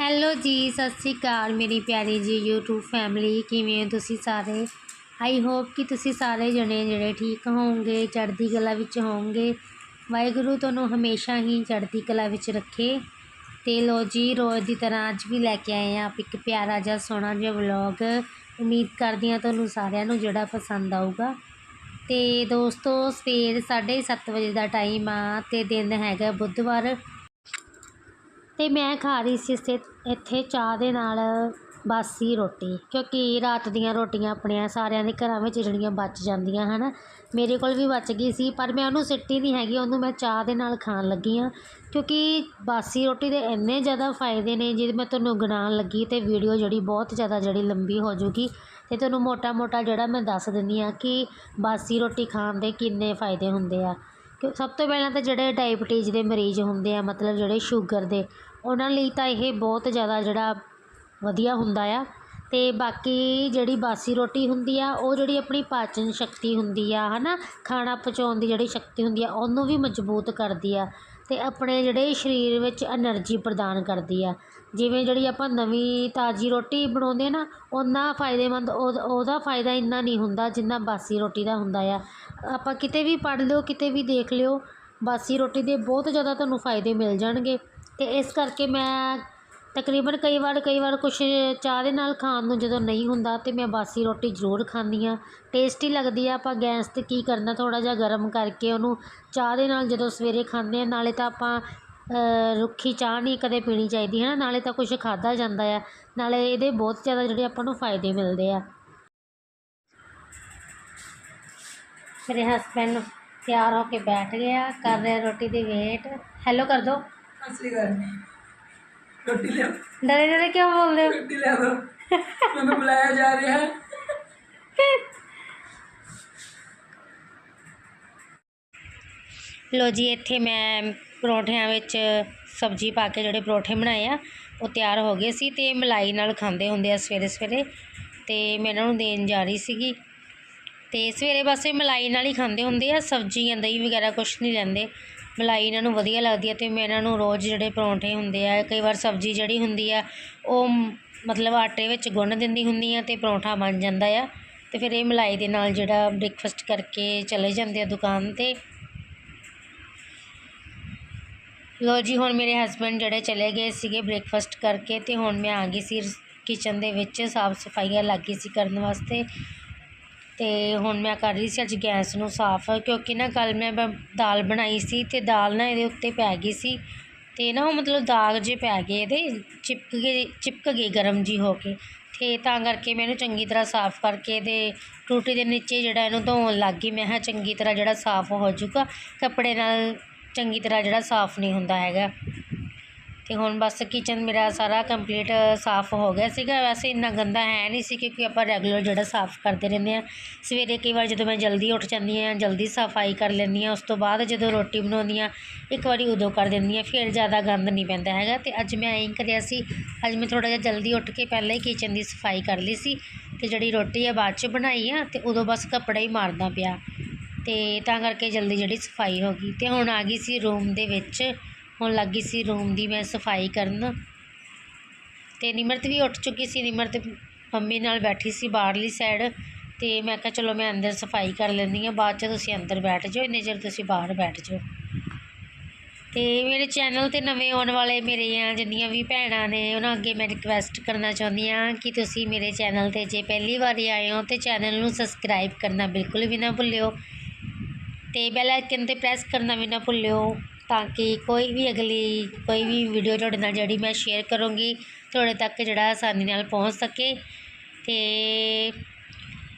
Hello ਜੀ, ਸਤਿ ਸ਼੍ਰੀ ਅਕਾਲ ਮੇਰੀ ਪਿਆਰੀ ਜੀ, YouTube ਫੈਮਿਲੀ ਕਿਵੇਂ ਹੋ ਤੁਸੀਂ ਸਾਰੇ? ਆਈ ਹੋਪ ਕਿ ਤੁਸੀਂ ਸਾਰੇ ਜਣੇ ਜਿਹੜੇ ਠੀਕ ਹੋਵੋਗੇ, ਚੜ੍ਹਦੀ ਕਲਾ ਵਿੱਚ ਹੋਵੋਗੇ। ਵਾਹਿਗੁਰੂ ਤੁਹਾਨੂੰ ਹਮੇਸ਼ਾ ਹੀ ਚੜ੍ਹਦੀ ਕਲਾ ਵਿੱਚ ਰੱਖੇ। ਤੇ ਲੋ ਜੀ, ਰੋਜ਼ ਦੀ ਤਰ੍ਹਾਂ ਅੱਜ ਵੀ ਲੈ ਕੇ ਆਏ ਆ ਆਪ ਇੱਕ ਪਿਆਰਾ ਜਿਹਾ ਸੋਹਣਾ ਜਿਹਾ ਵਲੌਗ ਉਮੀਦ ਕਰਦੀ ਹਾਂ ਤੁਹਾਨੂੰ ਸਾਰਿਆਂ ਨੂੰ ਜਿਹੜਾ ਪਸੰਦ ਆਊਗਾ। ਤੇ ਦੋਸਤੋ, ਸਵੇਰ 7:30 ਵਜੇ ਦਾ ਟਾਈਮ ਆ ਤੇ ਦਿਨ ਹੈਗਾ ਬੁੱਧਵਾਰ। ਅਤੇ ਮੈਂ ਖਾ ਰਹੀ ਸੀ ਇਸੇ ਇੱਥੇ ਚਾਹ ਦੇ ਨਾਲ ਬਾਸੀ ਰੋਟੀ, ਕਿਉਂਕਿ ਰਾਤ ਦੀਆਂ ਰੋਟੀਆਂ ਆਪਣੀਆਂ ਸਾਰਿਆਂ ਦੇ ਘਰਾਂ ਵਿੱਚ ਜਿਹੜੀਆਂ ਬਚ ਜਾਂਦੀਆਂ, ਹਨ। ਮੇਰੇ ਕੋਲ ਵੀ ਬਚ ਗਈ ਸੀ, ਪਰ ਮੈਂ ਉਹਨੂੰ ਸਿੱਟੀ ਨਹੀਂ ਹੈਗੀ, ਉਹਨੂੰ ਮੈਂ ਚਾਹ ਦੇ ਨਾਲ ਖਾਣ ਲੱਗੀ ਹਾਂ, ਕਿਉਂਕਿ ਬਾਸੀ ਰੋਟੀ ਦੇ ਇੰਨੇ ਜ਼ਿਆਦਾ ਫਾਇਦੇ ਨੇ ਜੇ ਮੈਂ ਤੁਹਾਨੂੰ ਗਿਣਾਉਣ ਲੱਗੀ ਅਤੇ ਵੀਡੀਓ ਜਿਹੜੀ ਬਹੁਤ ਜ਼ਿਆਦਾ ਜਿਹੜੀ ਲੰਬੀ ਹੋ ਜੂਗੀ ਅਤੇ ਤੁਹਾਨੂੰ ਮੋਟਾ ਮੋਟਾ ਜਿਹੜਾ ਮੈਂ ਦੱਸ ਦਿੰਦੀ ਹਾਂ ਕਿ ਬਾਸੀ ਰੋਟੀ ਖਾਣ ਦੇ ਕਿੰਨੇ ਫਾਇਦੇ ਹੁੰਦੇ ਆ। ਸਭ ਤੋਂ ਪਹਿਲਾਂ ਤਾਂ ਜਿਹੜੇ ਡਾਇਬਟੀਜ਼ ਦੇ ਮਰੀਜ਼ ਹੁੰਦੇ ਆ, ਮਤਲਬ ਜਿਹੜੇ ਸ਼ੂਗਰ ਦੇ, ਉਹਨਾਂ ਲਈ ਤਾਂ ਇਹ ਬਹੁਤ ਜ਼ਿਆਦਾ ਜਿਹੜਾ ਵਧੀਆ ਹੁੰਦਾ ਆ। ਅਤੇ ਬਾਕੀ ਜਿਹੜੀ ਬਾਸੀ ਰੋਟੀ ਹੁੰਦੀ ਆ, ਉਹ ਜਿਹੜੀ ਆਪਣੀ ਪਾਚਨ ਸ਼ਕਤੀ ਹੁੰਦੀ ਆ ਹੈ ਨਾ ਖਾਣਾ ਪਚਾਉਣ ਦੀ ਜਿਹੜੀ ਸ਼ਕਤੀ ਹੁੰਦੀ ਆ, ਉਹਨੂੰ ਵੀ ਮਜ਼ਬੂਤ ਕਰਦੀ ਆ ਅਤੇ ਆਪਣੇ ਜਿਹੜੇ ਸਰੀਰ ਵਿੱਚ ਐਨਰਜੀ ਪ੍ਰਦਾਨ ਕਰਦੀ ਆ। ਜਿਵੇਂ ਜਿਹੜੀ ਆਪਾਂ ਨਵੀਂ ਤਾਜ਼ੀ ਰੋਟੀ ਬਣਾਉਂਦੇ ਨਾ ਉਹਨਾਂ ਫਾਇਦੇਮੰਦ ਉਹਦ ਉਹਦਾ ਫਾਇਦਾ ਇੰਨਾ ਨਹੀਂ ਹੁੰਦਾ ਜਿੰਨਾ ਬਾਸੀ ਰੋਟੀ ਦਾ ਹੁੰਦਾ ਆ। ਆਪਾਂ ਕਿਤੇ ਵੀ ਪੜ੍ਹ ਲਿਓ, ਕਿਤੇ ਵੀ ਦੇਖ ਲਿਓ, ਬਾਸੀ ਰੋਟੀ ਦੇ ਬਹੁਤ ਜ਼ਿਆਦਾ ਤੁਹਾਨੂੰ ਫਾਇਦੇ ਮਿਲ ਜਾਣਗੇ। ਅਤੇ ਇਸ ਕਰਕੇ ਮੈਂ ਤਕਰੀਬਨ ਕਈ ਵਾਰ ਕਈ ਵਾਰ ਕੁਛ ਚਾਹ ਦੇ ਨਾਲ ਖਾਣ ਨੂੰ ਜਦੋਂ ਨਹੀਂ ਹੁੰਦਾ ਤਾਂ ਮੈਂ ਬਾਸੀ ਰੋਟੀ ਜ਼ਰੂਰ ਖਾਂਦੀ ਹਾਂ। ਟੇਸਟੀ ਲੱਗਦੀ ਆ, ਆਪਾਂ ਗੈਸ 'ਤੇ ਕੀ ਕਰਨਾ, ਥੋੜ੍ਹਾ ਜਿਹਾ ਗਰਮ ਕਰਕੇ ਉਹਨੂੰ ਚਾਹ ਦੇ ਨਾਲ ਜਦੋਂ ਸਵੇਰੇ ਖਾਂਦੇ ਹਾਂ, ਨਾਲੇ ਤਾਂ ਆਪਾਂ ਰੁੱਖੀ ਚਾਹ ਨਹੀਂ ਕਦੇ ਪੀਣੀ ਚਾਹੀਦੀ ਹੈ ਨਾ ਨਾਲੇ ਤਾਂ ਕੁਛ ਖਾਧਾ ਜਾਂਦਾ ਆ, ਨਾਲੇ ਇਹਦੇ ਬਹੁਤ ਜ਼ਿਆਦਾ ਜਿਹੜੇ ਆਪਾਂ ਨੂੰ ਫਾਇਦੇ ਮਿਲਦੇ ਆ। ਮੇਰੇ ਹਸਬੈਂਡ ਤਿਆਰ ਹੋ ਕੇ ਬੈਠ ਗਿਆ ਕਰ ਰਿਹਾ ਰੋਟੀ ਦੀ ਵੇਟ। ਹੈਲੋ ਕਰ ਦੋ। ਅਸਲੀ ਗੱਲ ਨਹੀਂ ਰੋਟੀ ਲਿਆ ਡਰੇ ਡਰੇ ਕਿਉਂ ਬੋਲਦੇ ਹੋ? ਰੋਟੀ ਲਿਆ ਦੋ। ਮੈਨੂੰ ਬੁਲਾਇਆ ਜਾ ਰਿਹਾ ਹੈ। ਲੋ ਜੀ ਇੱਥੇ ਮੈਂ ਪਰੌਂਠਿਆਂ ਵਿੱਚ ਸਬਜ਼ੀ ਪਾ ਕੇ ਜਿਹੜੇ ਪਰੌਂਠੇ ਬਣਾਏ ਆ ਉਹ ਤਿਆਰ ਹੋ ਗਏ ਸੀ ਤੇ ਮਲਾਈ ਨਾਲ ਖਾਂਦੇ ਹੁੰਦੇ ਆ ਸਵੇਰੇ ਸਵੇਰੇ ਤੇ ਮੈਂ ਇਹਨਾਂ ਨੂੰ ਦੇਣ ਜਾ ਰਹੀ ਸੀਗੀ। ਤੇ ਸਵੇਰੇ ਬਸ ਇਹ ਮਲਾਈ ਨਾਲ ਹੀ ਖਾਂਦੇ ਹੁੰਦੇ ਆ ਸਬਜ਼ੀਆਂ ਦਹੀਂ ਵਗੈਰਾ ਕੁਛ ਨਹੀਂ ਲੈਂਦੇ। ਮਲਾਈ ਇਹਨਾਂ ਨੂੰ ਵਧੀਆ ਲੱਗਦੀ ਹੈ ਅਤੇ ਮੈਂ ਇਹਨਾਂ ਨੂੰ ਰੋਜ਼ ਜਿਹੜੇ ਪਰੌਂਠੇ ਹੁੰਦੇ ਆ, ਕਈ ਵਾਰ ਸਬਜ਼ੀ ਜਿਹੜੀ ਹੁੰਦੀ ਆ, ਉਹ ਮਤਲਬ ਆਟੇ ਵਿੱਚ ਗੁੰਨ ਦਿੰਦੀ ਹੁੰਦੀ ਹਾਂ ਅਤੇ ਪਰੌਂਠਾ ਬਣ ਜਾਂਦਾ ਆ। ਅਤੇ ਫਿਰ ਇਹ ਮਲਾਈ ਦੇ ਨਾਲ ਜਿਹੜਾ ਬ੍ਰੇਕਫਾਸਟ ਕਰਕੇ ਚਲੇ ਜਾਂਦੇ ਆ ਦੁਕਾਨ ਤੇ। ਲੋ ਜੀ, ਹੁਣ ਮੇਰੇ ਹਸਬੰਡ ਜਿਹੜੇ ਚਲੇ ਗਏ ਸੀਗੇ ਬ੍ਰੇਕਫਾਸਟ ਕਰਕੇ ਤੇ ਹੁਣ ਮੈਂ ਆ ਗਈ ਸੀ ਕਿਚਨ ਦੇ ਵਿੱਚ, ਸਾਫ਼ ਸਫਾਈਆਂ ਲੱਗ ਗਈ ਸੀ ਕਰਨ ਵਾਸਤੇ। ਅਤੇ ਹੁਣ ਮੈਂ ਕਰ ਰਹੀ ਸੀ ਅੱਜ ਗੈਸ ਨੂੰ ਸਾਫ਼, ਕਿਉਂਕਿ ਨਾ ਕੱਲ੍ਹ ਮੈਂ ਬ- ਦਾਲ ਬਣਾਈ ਸੀ ਅਤੇ ਦਾਲ ਨਾ ਇਹਦੇ ਉੱਤੇ ਪੈ ਗਈ ਸੀ ਅਤੇ ਨਾ ਉਹ ਮਤਲਬ ਦਾਗ ਜੇ ਪੈ ਗਏ ਇਹਦੇ, ਚਿਪਕ ਗਏ ਚਿਪਕ ਗਏ ਗਰਮ ਜਿਹੀ ਹੋ ਕੇ ਅਤੇ ਤਾਂ ਕਰਕੇ ਮੈਂ ਇਹਨੂੰ ਚੰਗੀ ਤਰ੍ਹਾਂ ਸਾਫ਼ ਕਰਕੇ ਅਤੇ ਟੂਟੀ ਦੇ ਨੀਚੇ ਜਿਹੜਾ ਇਹਨੂੰ ਧੋਣ ਲੱਗ ਗਈ, ਮੈਂ ਕਿਹਾ ਚੰਗੀ ਤਰ੍ਹਾਂ ਜਿਹੜਾ ਸਾਫ਼ ਹੋ ਜੂਗਾ ਕੱਪੜੇ ਨਾਲ ਚੰਗੀ ਤਰ੍ਹਾਂ ਜਿਹੜਾ ਸਾਫ਼ ਨਹੀਂ ਹੁੰਦਾ ਹੈਗਾ। ਤੇ ਹੁਣ ਬਸ ਕਿਚਨ ਮੇਰਾ ਸਾਰਾ ਕੰਪਲੀਟ ਸਾਫ਼ ਹੋ ਗਿਆ ਸੀਗਾ। ਵੈਸੇ ਇੰਨਾ ਗੰਦਾ ਹੈ ਨਹੀਂ ਸੀ ਕਿਉਂਕਿ ਆਪਾਂ ਰੈਗੂਲਰ ਜਿਹੜਾ ਸਾਫ਼ ਕਰਦੇ ਰਹਿੰਦੇ ਆ ਸਵੇਰੇ ਕਈ ਵਾਰ ਜਦੋਂ ਮੈਂ ਜਲਦੀ ਉੱਠ ਜਾਂਦੀ ਹਾਂ, ਜਲਦੀ ਸਫ਼ਾਈ ਕਰ ਲੈਂਦੀ ਹਾਂ, ਉਸ ਤੋਂ ਬਾਅਦ ਜਦੋਂ ਰੋਟੀ ਬਣਾਉਂਦੀ ਹਾਂ, ਇੱਕ ਵਾਰੀ ਉਦੋਂ ਕਰ ਦਿੰਦੀ ਹਾਂ, ਫਿਰ ਜ਼ਿਆਦਾ ਗੰਦ ਨਹੀਂ ਪੈਂਦਾ ਹੈਗਾ। ਤੇ ਅੱਜ ਮੈਂ ਐਂ ਕਰਿਆ ਸੀ, ਅੱਜ ਮੈਂ ਥੋੜਾ ਜਿਹਾ ਜਲਦੀ ਉੱਠ ਕੇ ਪਹਿਲਾਂ ਹੀ ਕਿਚਨ ਦੀ ਸਫ਼ਾਈ ਕਰ ਲਈ ਸੀ ਤੇ ਜਿਹੜੀ ਰੋਟੀ ਆ ਬਾਅਦ 'ਚ ਬਣਾਈ ਆ ਤੇ ਉਦੋਂ ਬਸ ਕੱਪੜਾ ਹੀ ਮਾਰਦਾ ਪਿਆ। ਤੇ ਤਾਂ ਕਰਕੇ ਜਲਦੀ ਜਿਹੜੀ ਸਫ਼ਾਈ ਹੋ ਗਈ। ਤੇ ਹੁਣ ਆ ਗਈ ਸੀ ਰੂਮ ਦੇ ਵਿੱਚ ਹੁਣ ਲੱਗ ਗਈ ਸੀ ਰੂਮ ਦੀ ਮੈਂ ਸਫ਼ਾਈ ਕਰਨ। ਤੇ ਨਿਮਰਤ ਵੀ ਉੱਠ ਚੁੱਕੀ ਸੀ। ਨਿਮਰਤ ਮੰਮੀ ਨਾਲ ਬੈਠੀ ਸੀ ਬਾਹਰਲੀ ਸਾਈਡ ਤੇ ਮੈਂ ਕਿਹਾ, ਚਲੋ ਮੈਂ ਅੰਦਰ ਸਫ਼ਾਈ ਕਰ ਲੈਂਦੀ ਹਾਂ। ਬਾਅਦ ਚ ਤੁਸੀਂ ਅੰਦਰ ਬੈਠ ਜਾਓ। ਇੰਨੇ ਚਿਰ ਤੁਸੀਂ ਬਾਹਰ ਬੈਠ ਜਾਓ। ਤੇ ਮੇਰੇ ਚੈਨਲ ਤੇ ਨਵੇਂ ਆਉਣ ਵਾਲੇ ਮੇਰੀਆਂ ਜਿੰਨੀਆਂ ਵੀ ਭੈਣਾਂ ਨੇ, ਉਹਨਾਂ ਅੱਗੇ ਮੈਂ ਰਿਕਵੈਸਟ ਕਰਨਾ ਚਾਹੁੰਦੀ ਹਾਂ ਕਿ ਤੁਸੀਂ ਮੇਰੇ ਚੈਨਲ ਤੇ ਜੇ ਪਹਿਲੀ ਵਾਰੀ ਆਏ ਹੋ ਤੇ ਚੈਨਲ ਨੂੰ ਸਬਸਕ੍ਰਾਈਬ ਕਰਨਾ ਬਿਲਕੁਲ ਵੀ ਨਾ ਭੁੱਲਿਓ। ਤੇ ਬੈਲ ਆਈਕਨ ਤੇ ਪ੍ਰੈਸ ਕਰਨਾ ਵੀ ਨਾ ਭੁੱਲਿਓ। ਤਾਂ ਕਿ ਕੋਈ ਵੀ ਅਗਲੀ, ਕੋਈ ਵੀ ਵੀਡੀਓ ਤੁਹਾਡੇ ਨਾਲ ਜਿਹੜੀ ਮੈਂ ਸ਼ੇਅਰ ਕਰੂੰਗੀ, ਤੁਹਾਡੇ ਤੱਕ ਜਿਹੜਾ ਆਸਾਨੀ ਨਾਲ ਪਹੁੰਚ ਸਕੇ। ਅਤੇ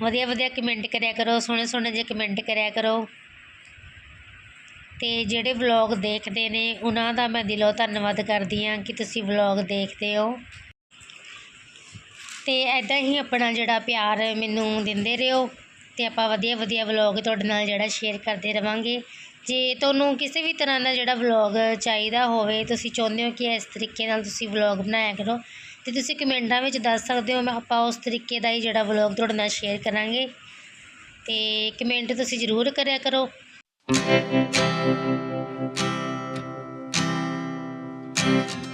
ਵਧੀਆ ਵਧੀਆ ਕਮੈਂਟ ਕਰਿਆ ਕਰੋ ਸੋਹਣੇ ਸੋਹਣੇ ਜਿਹੇ ਕਮੈਂਟ ਕਰਿਆ ਕਰੋ। ਅਤੇ ਜਿਹੜੇ ਵਲੌਗ ਦੇਖਦੇ ਨੇ, ਉਹਨਾਂ ਦਾ ਮੈਂ ਦਿਲੋਂ ਧੰਨਵਾਦ ਕਰਦੀ ਹਾਂ ਕਿ ਤੁਸੀਂ ਵਲੌਗ ਦੇਖਦੇ ਹੋ। ਅਤੇ ਐਦਾਂ ਹੀ ਆਪਣਾ ਜਿਹੜਾ ਪਿਆਰ ਮੈਨੂੰ ਦਿੰਦੇ ਰਹੋ। ਤੇ ਆਪਾਂ ਵਧੀਆ ਵਧੀਆ ਵਲੌਗ ਤੁਹਾਡੇ ਨਾਲ ਜਿਹੜਾ ਸ਼ੇਅਰ ਕਰਦੇ ਰਵਾਂਗੇ। ਜੇ ਤੁਹਾਨੂੰ ਕਿਸੇ ਵੀ ਤਰ੍ਹਾਂ ਦਾ ਜਿਹੜਾ ਵਲੌਗ ਚਾਹੀਦਾ ਹੋਵੇ, ਤੁਸੀਂ ਚਾਹੁੰਦੇ ਹੋ ਕਿ ਇਸ ਤਰੀਕੇ ਨਾਲ ਤੁਸੀਂ ਵਲੌਗ ਬਣਾਇਆ ਕਰੋ, ਤੇ ਤੁਸੀਂ ਕਮੈਂਟਾਂ ਵਿੱਚ ਦੱਸ ਸਕਦੇ ਹੋ, ਮੈਂ ਆਪਾਂ ਉਸ ਤਰੀਕੇ ਦਾ ਹੀ ਜਿਹੜਾ ਵਲੌਗ ਤੁਹਾਡੇ ਨਾਲ ਸ਼ੇਅਰ ਕਰਾਂਗੇ। ਤੇ ਕਮੈਂਟ ਤੁਸੀਂ ਜ਼ਰੂਰ ਕਰਿਆ ਕਰੋ।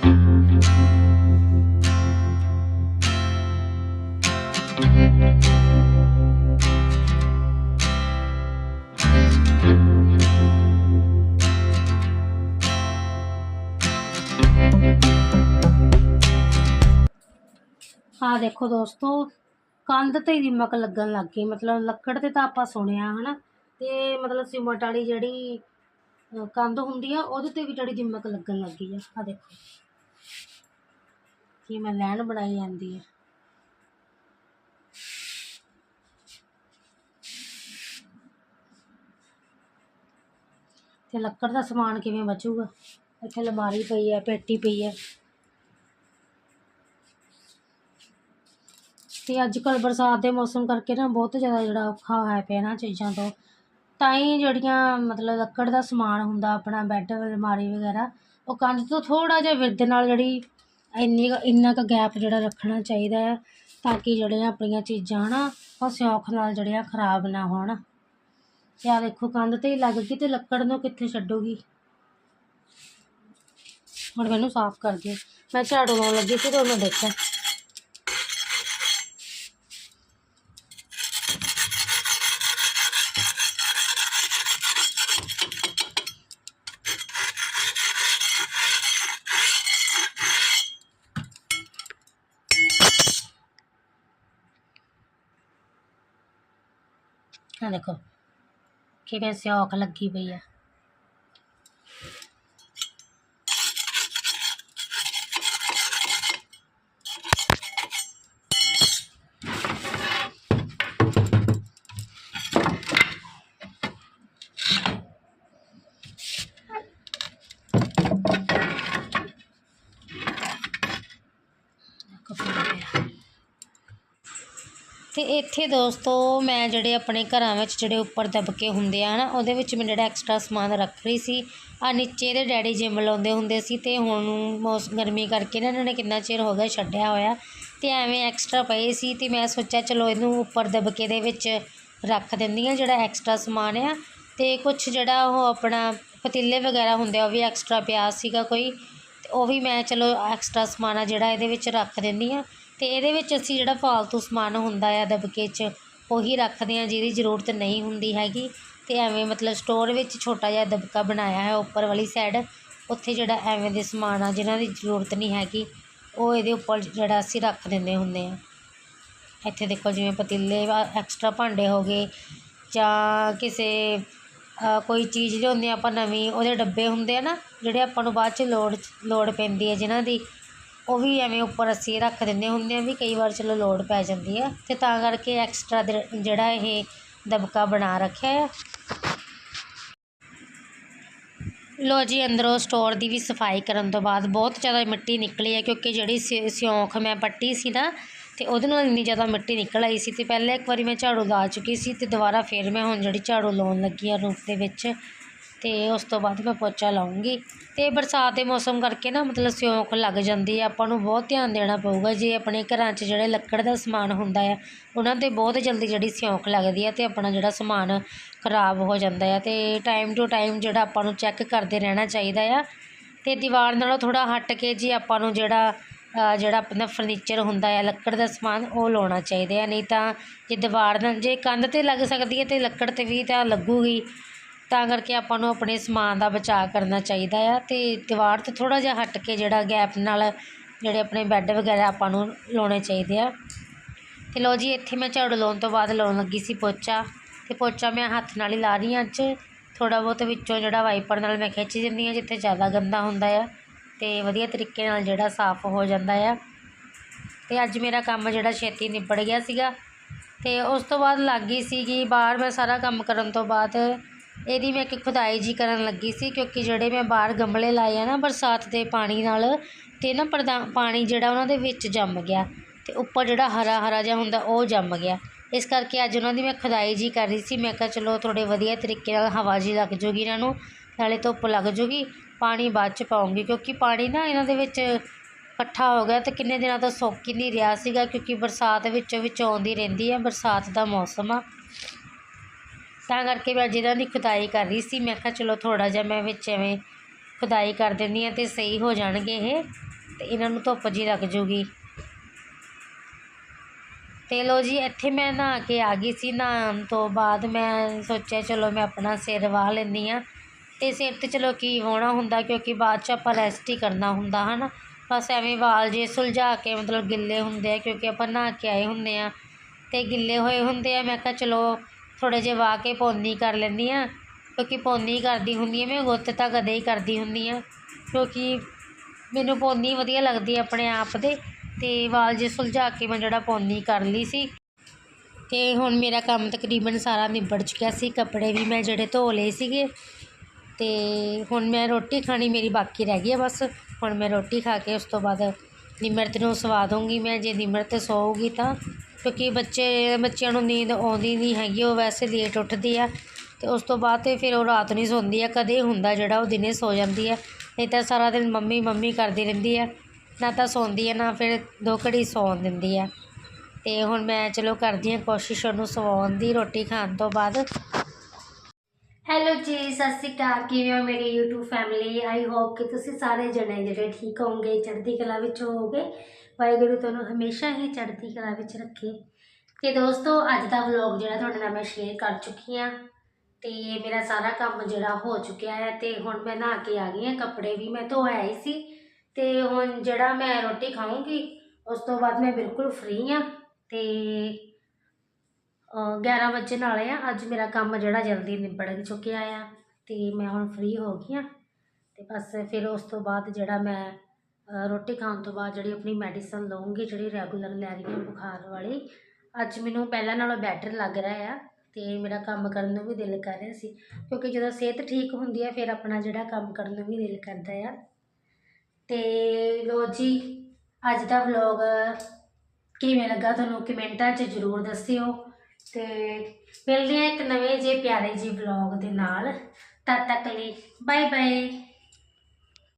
ਆ ਦੇਖੋ ਦੋਸਤੋ, ਕੰਧ ਤੇ ਦੀਮਕ ਲੱਗਣ ਲੱਗ ਗਈ। ਮਤਲਬ ਲੱਕੜ ਤੇ ਤਾਂ ਆਪਾਂ ਸੁਣਿਆ, ਹਨਾ? ਤੇ ਮਤਲਬ ਸੀਮਟ ਵਾਲੀ ਜਿਹੜੀ ਕੰਧ ਹੁੰਦੀ ਆ, ਉਹਦੇ ਤੇ ਵੀ ਜਿਹੜੀ ਦੀਮਕ ਲੱਗਣ ਲੱਗ ਗਈ ਆ। ਆ ਦੇਖੋ। ਕੀ ਮੈਂ ਲੈਣ ਬਣਾਈ ਜਾਂਦੀ ਆ। ਤੇ ਲੱਕੜ ਦਾ ਸਮਾਨ ਕਿਵੇਂ ਬਚੂਗਾ? ਇੱਥੇ ਲਮਾਰੀ ਪਈ ਹੈ ਪੇਟੀ ਪਈ ਹੈ ਅਤੇ ਅੱਜ ਕੱਲ੍ਹ ਬਰਸਾਤ ਦੇ ਮੌਸਮ ਕਰਕੇ ਨਾ ਬਹੁਤ ਜ਼ਿਆਦਾ ਜਿਹੜਾ ਔਖਾ ਹੋਇਆ ਪਿਆ ਇਹਨਾਂ ਚੀਜ਼ਾਂ ਤੋਂ। ਤਾਂ ਹੀ ਜਿਹੜੀਆਂ ਮਤਲਬ ਲੱਕੜ ਦਾ ਸਮਾਨ ਹੁੰਦਾ, ਆਪਣਾ ਬੈੱਡ ਅਲਮਾਰੀ ਵਗੈਰਾ, ਉਹ ਕੰਧ ਤੋਂ ਥੋੜ੍ਹਾ ਜਿਹਾ ਵਿੱਥ ਨਾਲ ਜਿਹੜੀ ਇੰਨੀ ਕੁ- ਇੰਨਾ ਕੁ ਗੈਪ ਜਿਹੜਾ ਰੱਖਣਾ ਚਾਹੀਦਾ ਹੈ ਤਾਂ ਕਿ ਜਿਹੜੀਆਂ ਆਪਣੀਆਂ ਚੀਜ਼ਾਂ ਨਾ ਉਹ ਸਿਉਂਖ ਨਾਲ ਜਿਹੜੀਆਂ ਖਰਾਬ ਨਾ ਹੋਣ। ਤੇ ਆ ਦੇਖੋ ਕੰਧ ਤੇ ਹੀ ਲੱਗ ਗਈ ਤੇ ਲੱਕੜ ਨੂੰ ਕਿੱਥੇ ਛੱਡੂਗੀ? ਹੁਣ ਮੈਨੂੰ ਸਾਫ਼ ਕਰ ਦਿਓ। ਮੈਂ ਝਾੜੂ ਲਾਉਣ ਲੱਗੀ ਸੀ ਤੇ ਉਹਨੇ ਦੇਖਿਆ ਆ ਦੇਖੋ। ਕਿਵੇਂ ਸਿਉਂਖ ਲੱਗੀ ਪਈ ਆ। ਅਤੇ ਇੱਥੇ ਦੋਸਤੋ, ਮੈਂ ਜਿਹੜੇ ਆਪਣੇ ਘਰਾਂ ਵਿੱਚ ਜਿਹੜੇ ਉੱਪਰ ਦਬਕੇ ਹੁੰਦੇ ਆ ਨਾ, ਉਹਦੇ ਵਿੱਚ ਮੈਂ ਜਿਹੜਾ ਐਕਸਟਰਾ ਸਮਾਨ ਰੱਖ ਰਹੀ ਸੀ। ਆ ਨੀਚੇ ਦੇ ਡੈਡੀ ਜਿਮ ਲਾਉਂਦੇ ਹੁੰਦੇ ਸੀ ਅਤੇ ਹੁਣ ਮੌਸ, ਗਰਮੀ ਕਰਕੇ ਨਾ ਇਹਨਾਂ ਨੇ ਕਿੰਨਾ ਚਿਰ ਹੋ ਗਿਆ ਛੱਡਿਆ ਹੋਇਆ। ਅਤੇ ਐਵੇਂ ਐਕਸਟਰਾ ਪਏ ਸੀ ਅਤੇ ਮੈਂ ਸੋਚਿਆ ਚਲੋ ਇਹਨੂੰ ਉੱਪਰ ਦਬਕੇ ਦੇ ਵਿੱਚ ਰੱਖ ਦਿੰਦੀ ਹਾਂ ਜਿਹੜਾ ਐਕਸਟਰਾ ਸਮਾਨ ਆ। ਅਤੇ ਕੁਛ ਜਿਹੜਾ ਉਹ ਆਪਣਾ ਪਤੀਲੇ ਵਗੈਰਾ ਹੁੰਦੇ ਆ, ਉਹ ਵੀ ਐਕਸਟਰਾ ਪਿਆ ਸੀਗਾ ਕੋਈ। ਤੇ ਉਹ ਵੀ ਮੈਂ ਚਲੋ ਐਕਸਟਰਾ ਸਮਾਨ ਆ ਜਿਹੜਾ ਇਹਦੇ ਵਿੱਚ ਰੱਖ ਦਿੰਦੀ ਹਾਂ। ਤੇ ਇਹਦੇ ਵਿੱਚ ਅਸੀਂ ਜਿਹੜਾ ਫਾਲਤੂ ਸਮਾਨ ਹੁੰਦਾ ਆ ਦਬਕੇ 'ਚ, ਉਹੀ ਰੱਖਦੇ ਆ ਜਿਹਦੀ ਜ਼ਰੂਰਤ ਨਹੀਂ ਹੁੰਦੀ ਹੈਗੀ। ਤੇ ਐਵੇਂ ਮਤਲਬ ਸਟੋਰ ਵਿੱਚ ਛੋਟਾ ਜਿਹਾ ਦਬਕਾ ਬਣਾਇਆ ਹੈ ਉੱਪਰ ਵਾਲੀ ਸਾਈਡ ਉੱਥੇ ਜਿਹੜਾ ਐਵੇਂ ਦੇ ਸਮਾਨ ਆ ਜਿਨ੍ਹਾਂ ਦੀ ਜ਼ਰੂਰਤ ਨਹੀਂ ਹੈਗੀ, ਉਹ ਇਹਦੇ ਉੱਪਰ ਜਿਹੜਾ ਅਸੀਂ ਰੱਖ ਦਿੰਦੇ ਹੁੰਦੇ ਆ। ਇੱਥੇ ਦੇਖੋ ਜਿਵੇਂ ਪਤੀਲੇ ਐਕਸਟਰਾ ਭਾਂਡੇ ਹੋ ਗਏ ਜਾਂ ਕਿਸੇ ਕੋਈ ਚੀਜ਼ ਲਿਆਉਂਦੇ ਆਪਾਂ ਨਵੀਂ, ਉਹਦੇ ਡੱਬੇ ਹੁੰਦੇ ਆ ਨਾ, ਜਿਹੜੇ ਆਪਾਂ ਨੂੰ ਬਾਅਦ ਚ ਲੋੜ ਲੋੜ ਪੈਂਦੀ ਹੈ ਜਿਨ੍ਹਾਂ ਦੀ ਉਹ ਵੀ ਐਵੇਂ ਉੱਪਰ ਅਸੀਂ ਰੱਖ ਦਿੰਦੇ ਹੁੰਦੇ ਹਾਂ ਵੀ ਕਈ ਵਾਰ ਚਲੋ ਲੋੜ ਪੈ ਜਾਂਦੀ ਹੈ ਅਤੇ ਤਾਂ ਕਰਕੇ ਐਕਸਟਰਾ ਦ ਜਿਹੜਾ ਇਹ ਦਬਕਾ ਬਣਾ ਰੱਖਿਆ ਆ। ਲੋ ਜੀ, ਅੰਦਰੋਂ ਸਟੋਰ ਦੀ ਵੀ ਸਫ਼ਾਈ ਕਰਨ ਤੋਂ ਬਾਅਦ ਬਹੁਤ ਜ਼ਿਆਦਾ ਮਿੱਟੀ ਨਿਕਲੀ ਹੈ ਕਿਉਂਕਿ ਜਿਹੜੀ ਸਿ- ਸਿਉਂਖ ਮੈਂ ਪੱਟੀ ਸੀ ਨਾ, ਤੇ ਉਹਦੇ ਨਾਲ ਇੰਨੀ ਜ਼ਿਆਦਾ ਮਿੱਟੀ ਨਿਕਲ ਆਈ ਸੀ ਤੇ ਪਹਿਲਾਂ ਇੱਕ ਵਾਰੀ ਮੈਂ ਝਾੜੂ ਲਾ ਚੁੱਕੀ ਸੀ ਤੇ ਦੁਬਾਰਾ ਫਿਰ ਮੈਂ ਹੁਣ ਜਿਹੜੀ ਝਾੜੂ ਲਾਉਣ ਲੱਗੀ ਆ ਰੂਫ ਦੇ ਵਿੱਚ। ਅਤੇ ਉਸ ਤੋਂ ਬਾਅਦ ਮੈਂ ਪੋਚਾ ਲਾਊਂਗੀ। ਅਤੇ ਬਰਸਾਤ ਦੇ ਮੌਸਮ ਕਰਕੇ ਨਾ ਮਤਲਬ ਸਿਉਂਕ ਲੱਗ ਜਾਂਦੀ ਹੈ ਆਪਾਂ ਨੂੰ ਬਹੁਤ ਧਿਆਨ ਦੇਣਾ ਪਊਗਾ। ਜੇ ਆਪਣੇ ਘਰਾਂ 'ਚ ਜਿਹੜੇ ਲੱਕੜ ਦਾ ਸਮਾਨ ਹੁੰਦਾ ਆ, ਉਹਨਾਂ 'ਤੇ ਬਹੁਤ ਜਲਦੀ ਜਿਹੜੀ ਸਿਉਂਕ ਲੱਗਦੀ ਹੈ ਅਤੇ ਆਪਣਾ ਜਿਹੜਾ ਸਮਾਨ ਖਰਾਬ ਹੋ ਜਾਂਦਾ ਆ। ਅਤੇ ਟਾਈਮ ਟੂ ਟਾਈਮ ਜਿਹੜਾ ਆਪਾਂ ਨੂੰ ਚੈੱਕ ਕਰਦੇ ਰਹਿਣਾ ਚਾਹੀਦਾ ਆ। ਅਤੇ ਦੀਵਾਰ ਨਾਲੋਂ ਥੋੜ੍ਹਾ ਹਟ ਕੇ ਜੀ ਆਪਾਂ ਨੂੰ ਜਿਹੜਾ ਜਿਹੜਾ ਆਪਣਾ ਫਰਨੀਚਰ ਹੁੰਦਾ ਆ, ਲੱਕੜ ਦਾ ਸਮਾਨ, ਉਹ ਲਾਉਣਾ ਚਾਹੀਦਾ ਆ। ਨਹੀਂ ਤਾਂ ਜੇ ਦੀਵਾਰ ਨਾਲ ਜੇ ਕੰਧ ਤੇ ਲੱਗ ਸਕਦੀ ਹੈ ਤੇ ਲੱਕੜ ਤੇ ਵੀ ਤਾਂ ਲੱਗੂਗੀ। ਤਾਂ ਕਰਕੇ ਆਪਾਂ ਨੂੰ ਆਪਣੇ ਸਮਾਨ ਦਾ ਬਚਾਅ ਕਰਨਾ ਚਾਹੀਦਾ ਆ ਅਤੇ ਦੀਵਾਰ ਤੋਂ ਥੋੜ੍ਹਾ ਜਿਹਾ ਹਟ ਕੇ ਜਿਹੜਾ ਗੈਪ ਨਾਲ ਜਿਹੜੇ ਆਪਣੇ ਬੈੱਡ ਵਗੈਰਾ ਆਪਾਂ ਨੂੰ ਲਾਉਣੇ ਚਾਹੀਦੇ ਆ। ਅਤੇ ਲਓ ਜੀ, ਇੱਥੇ ਮੈਂ ਝਾੜੂ ਲਾਉਣ ਤੋਂ ਬਾਅਦ ਲਾਉਣ ਲੱਗੀ ਸੀ ਪੋਚਾ ਅਤੇ ਪੋਚਾ ਮੈਂ ਹੱਥ ਨਾਲ ਹੀ ਲਾ ਰਹੀ ਹਾਂ ਅੱਜ। ਥੋੜ੍ਹਾ ਬਹੁਤ ਵਿੱਚੋਂ ਜਿਹੜਾ ਵਾਈਪਰ ਨਾਲ ਮੈਂ ਖਿੱਚ ਦਿੰਦੀ ਹਾਂ ਜਿੱਥੇ ਜ਼ਿਆਦਾ ਗੰਦਾ ਹੁੰਦਾ ਆ ਅਤੇ ਵਧੀਆ ਤਰੀਕੇ ਨਾਲ ਜਿਹੜਾ ਸਾਫ਼ ਹੋ ਜਾਂਦਾ ਆ। ਅਤੇ ਅੱਜ ਮੇਰਾ ਕੰਮ ਜਿਹੜਾ ਛੇਤੀ ਨਿਬੜ ਗਿਆ ਸੀਗਾ ਅਤੇ ਉਸ ਤੋਂ ਬਾਅਦ ਲੱਗ ਗਈ ਸੀਗੀ, ਬਾਹਰ ਮੈਂ ਸਾਰਾ ਕੰਮ ਕਰਨ ਤੋਂ ਬਾਅਦ ਇਹਦੀ ਮੈਂ ਇੱਕ ਖੁਦਾਈ ਜੀ ਕਰਨ ਲੱਗੀ ਸੀ ਕਿਉਂਕਿ ਜਿਹੜੇ ਮੈਂ ਬਾਹਰ ਗਮਲੇ ਲਾਏ ਆ ਨਾ ਬਰਸਾਤ ਦੇ ਪਾਣੀ ਨਾਲ ਅਤੇ ਨਾ ਪਰਦਾ ਪਾਣੀ ਜਿਹੜਾ ਉਹਨਾਂ ਦੇ ਵਿੱਚ ਜੰਮ ਗਿਆ ਅਤੇ ਉੱਪਰ ਜਿਹੜਾ ਹਰਾ ਹਰਾ ਜਿਹਾ ਹੁੰਦਾ ਉਹ ਜੰਮ ਗਿਆ। ਇਸ ਕਰਕੇ ਅੱਜ ਉਹਨਾਂ ਦੀ ਮੈਂ ਖੁਦਾਈ ਜੀ ਕਰ ਰਹੀ ਸੀ। ਮੈਂ ਕਿਹਾ ਚਲੋ ਥੋੜ੍ਹੇ ਵਧੀਆ ਤਰੀਕੇ ਨਾਲ ਹਵਾ ਜੀ ਲੱਗ ਜੂਗੀ ਇਹਨਾਂ ਨੂੰ, ਨਾਲੇ ਧੁੱਪ ਲੱਗ ਜੂਗੀ, ਪਾਣੀ ਬਾਅਦ ਚ ਪਾਉਂਗੀ ਕਿਉਂਕਿ ਪਾਣੀ ਨਾ ਇਹਨਾਂ ਦੇ ਵਿੱਚ ਇਕੱਠਾ ਹੋ ਗਿਆ ਤੇ ਕਿੰਨੇ ਦਿਨਾਂ ਤੋਂ ਸੁੱਕ ਹੀ ਨਹੀਂ ਰਿਹਾ ਸੀਗਾ ਕਿਉਂਕਿ ਬਰਸਾਤ ਵਿੱਚੋਂ ਵਿੱਚ ਆਉਂਦੀ ਰਹਿੰਦੀ ਹੈ ਬਰਸਾਤ ਦਾ ਮੌਸਮ ਆ। ਤਾਂ ਕਰਕੇ ਮੈਂ ਜਿਹਨਾਂ ਦੀ ਖੁਦਾਈ ਕਰ ਰਹੀ ਸੀ। ਮੈਂ ਕਿਹਾ, ਚਲੋ ਥੋੜ੍ਹਾ ਜਿਹਾ ਮੈਂ ਵਿੱਚ ਐਵੇਂ ਖੁਦਾਈ ਕਰ ਦਿੰਦੀ ਹਾਂ ਅਤੇ ਸਹੀ ਹੋ ਜਾਣਗੇ ਇਹ ਅਤੇ ਇਹਨਾਂ ਨੂੰ ਧੁੱਪ ਜੀ ਲੱਗ ਜੂਗੀ। ਤੇ ਲੋ ਜੀ, ਇੱਥੇ ਮੈਂ ਨਹਾ ਕੇ ਆ ਗਈ ਸੀ। ਨਹਾਉਣ ਤੋਂ ਬਾਅਦ ਮੈਂ ਸੋਚਿਆ, ਚਲੋ ਮੈਂ ਆਪਣਾ ਸਿਰ ਵਾਹ ਲੈਂਦੀ ਹਾਂ। ਤੇ ਸਿਰ ਤੇ ਚਲੋ ਕੀ ਵਾਹੁਣਾ ਹੁੰਦਾ, ਕਿਉਂਕਿ ਬਾਅਦ ਚ ਆਪਾਂ ਰੈਸਟ ਹੀ ਕਰਨਾ ਹੁੰਦਾ, ਹਨਾ। ਬਸ ਐਵੇਂ ਵਾਲ ਜੇ ਸੁਲਝਾ ਕੇ, ਮਤਲਬ ਗਿੱਲੇ ਹੁੰਦੇ ਆ, ਕਿਉਂਕਿ ਆਪਾਂ ਨਹਾ ਕੇ ਆਏ ਹੁੰਦੇ ਆ ਤੇ ਗਿੱਲੇ ਹੋਏ ਹੁੰਦੇ ਆ, ਮੈਂ ਕਿਹਾ, ਚਲੋ ਥੋੜ੍ਹੇ ਜਿਹੇ ਵਾਹ ਕੇ ਪੋਨੀ ਕਰ ਲੈਂਦੀ ਹਾਂ, ਕਿਉਂਕਿ ਪੋਨੀ ਕਰਦੀ ਹੁੰਦੀ ਆ ਮੈਂ, ਗੁੱਤ ਤਾਂ ਕਦੇ ਹੀ ਕਰਦੀ ਹੁੰਦੀ ਹਾਂ, ਕਿਉਂਕਿ ਮੈਨੂੰ ਪੋਨੀ ਵਧੀਆ ਲੱਗਦੀ ਆਪਣੇ ਆਪ ਦੇ ਅਤੇ ਵਾਲ ਜੇ ਸੁਲਝਾ ਕੇ ਮੈਂ ਜਿਹੜਾ ਪੋਨੀ ਕਰ ਲਈ ਸੀ ਅਤੇ ਹੁਣ ਮੇਰਾ ਕੰਮ ਤਕਰੀਬਨ ਸਾਰਾ ਨਿਬੜ ਚੁੱਕਿਆ ਸੀ, ਕੱਪੜੇ ਵੀ ਮੈਂ ਜਿਹੜੇ ਧੋ ਲਏ ਸੀਗੇ ਅਤੇ ਹੁਣ ਮੈਂ ਰੋਟੀ ਖਾਣੀ ਮੇਰੀ ਬਾਕੀ ਰਹਿ ਗਈ ਹੈ ਬਸ, ਹੁਣ ਮੈਂ ਰੋਟੀ ਖਾ ਕੇ ਉਸ ਤੋਂ ਬਾਅਦ ਨਿਮਰਤ ਨੂੰ ਸਵਾ ਦੂੰਗੀ ਮੈਂ ਜੇ ਨਿਮਰਤ ਸੋਊਗੀ ਤਾਂ ਕਿਉਂਕਿ ਬੱਚੇ, ਬੱਚਿਆਂ ਨੂੰ ਨੀਂਦ ਆਉਂਦੀ ਨਹੀਂ ਹੈਗੀ, ਉਹ ਵੈਸੇ ਲੇਟ ਉੱਠਦੀ ਆ ਅਤੇ ਉਸ ਤੋਂ ਬਾਅਦ ਤਾਂ ਫਿਰ ਉਹ ਰਾਤ ਨਹੀਂ ਸੌਂਦੀ ਆ, ਕਦੇ ਹੁੰਦਾ ਜਿਹੜਾ ਉਹ ਦਿਨੇ ਸੌ ਜਾਂਦੀ ਆ, ਨਹੀਂ ਤਾਂ ਸਾਰਾ ਦਿਨ ਮੰਮੀ ਮੰਮੀ ਕਰਦੀ ਰਹਿੰਦੀ ਆ, ਨਾ ਤਾਂ ਸੌਂਦੀ ਆ, ਨਾ ਫਿਰ ਦੋ ਘੜੀ ਸੌਣ ਦਿੰਦੀ ਆ। ਅਤੇ ਹੁਣ ਮੈਂ ਚਲੋ ਕਰਦੀ ਹਾਂ ਕੋਸ਼ਿਸ਼ ਉਹਨੂੰ ਸਵਾਉਣ ਦੀ ਰੋਟੀ ਖਾਣ ਤੋਂ ਬਾਅਦ। ਹੈਲੋ ਜੀ, ਸਤਿ ਸ਼੍ਰੀ ਅਕਾਲ, ਕਿਵੇਂ ਹੋ ਮੇਰੀ YouTube ਫੈਮਿਲੀ ਆਈ ਹੋਪ ਕਿ ਤੁਸੀਂ ਸਾਰੇ ਜਣੇ ਜਿਹੜੇ ਠੀਕ ਹੋਵੋਗੇ, ਚੜ੍ਹਦੀ ਕਲਾ ਵਿੱਚ ਹੋਵੋਗੇ। ਵਾਹਿਗੁਰੂ ਤੁਹਾਨੂੰ ਹਮੇਸ਼ਾ ਹੀ ਚੜ੍ਹਦੀ ਕਲਾ ਵਿੱਚ ਰੱਖੇ। ਤੇ ਦੋਸਤੋ ਅੱਜ ਦਾ ਵਲੌਗ ਜਿਹੜਾ ਤੁਹਾਡੇ ਨਾਲ ਮੈਂ ਸ਼ੇਅਰ ਕਰ ਚੁੱਕੀ ਹਾਂ ਤੇ ਮੇਰਾ ਸਾਰਾ ਕੰਮ ਜਿਹੜਾ ਹੋ ਚੁੱਕਿਆ ਹੈ ਤੇ ਹੁਣ ਮੈਂ ਨਹਾ ਕੇ ਆ ਗਈ ਹਾਂ ਕੱਪੜੇ ਵੀ ਮੈਂ ਧੋਇਆ ਹੀ ਸੀ ਤੇ ਹੁਣ ਜਿਹੜਾ ਮੈਂ ਰੋਟੀ ਖਾਵਾਂਗੀ ਉਸ ਤੋਂ ਬਾਅਦ ਮੈਂ ਬਿਲਕੁਲ ਫ੍ਰੀ ਹਾਂ ਤੇ ਅ, 11 ਵਜੇ ਨਾਲੇ ਆ ਅੱਜ ਮੇਰਾ ਕੰਮ ਜਿਹੜਾ ਜਲਦੀ ਨਿਬੜ ਚੁੱਕਿਆ ਆ ਤੇ ਮੈਂ ਹੁਣ ਫ੍ਰੀ ਹੋ ਗਈ ਆ ਤੇ ਬਸ ਫਿਰ ਉਸ ਤੋਂ ਬਾਅਦ ਜਿਹੜਾ ਮੈਂ ਰੋਟੀ ਖਾਣ ਤੋਂ ਬਾਅਦ ਜਿਹੜੀ ਆਪਣੀ ਮੈਡੀਸਨ ਲਵਾਂਗੀ ਜਿਹੜੀ ਰੈਗੂਲਰ ਲੈ ਰਹੀ ਹਾਂ ਬੁਖਾਰ ਵਾਲੀ, ਅੱਜ ਮੈਨੂੰ ਪਹਿਲਾਂ ਨਾਲੋਂ ਬੈਟਰ ਲੱਗ ਰਿਹਾ ਆ ਅਤੇ ਮੇਰਾ ਕੰਮ ਕਰਨ ਨੂੰ ਵੀ ਦਿਲ ਕਰ ਰਿਹਾ ਸੀ। ਕਿਉਂਕਿ ਜਦੋਂ ਸਿਹਤ ਠੀਕ ਹੁੰਦੀ ਹੈ ਫਿਰ ਆਪਣਾ ਜਿਹੜਾ ਕੰਮ ਕਰਨ ਨੂੰ ਵੀ ਦਿਲ ਕਰਦਾ ਆ। ਅਤੇ ਲੋ ਜੀ, ਅੱਜ ਦਾ ਵਲੌਗ ਕਿਵੇਂ ਲੱਗਾ ਤੁਹਾਨੂੰ ਕਮੈਂਟਾਂ 'ਚ ਜ਼ਰੂਰ ਦੱਸਿਓ। ਤੇ ਮਿਲਦੇ ਹਾਂ ਇੱਕ ਨਵੇਂ ਜੇ ਪਿਆਰੇ ਜੀ ਵਲੌਗ ਦੇ ਨਾਲ। ਤਦ ਤੱਕ ਲਈ ਬਾਏ ਬਾਏ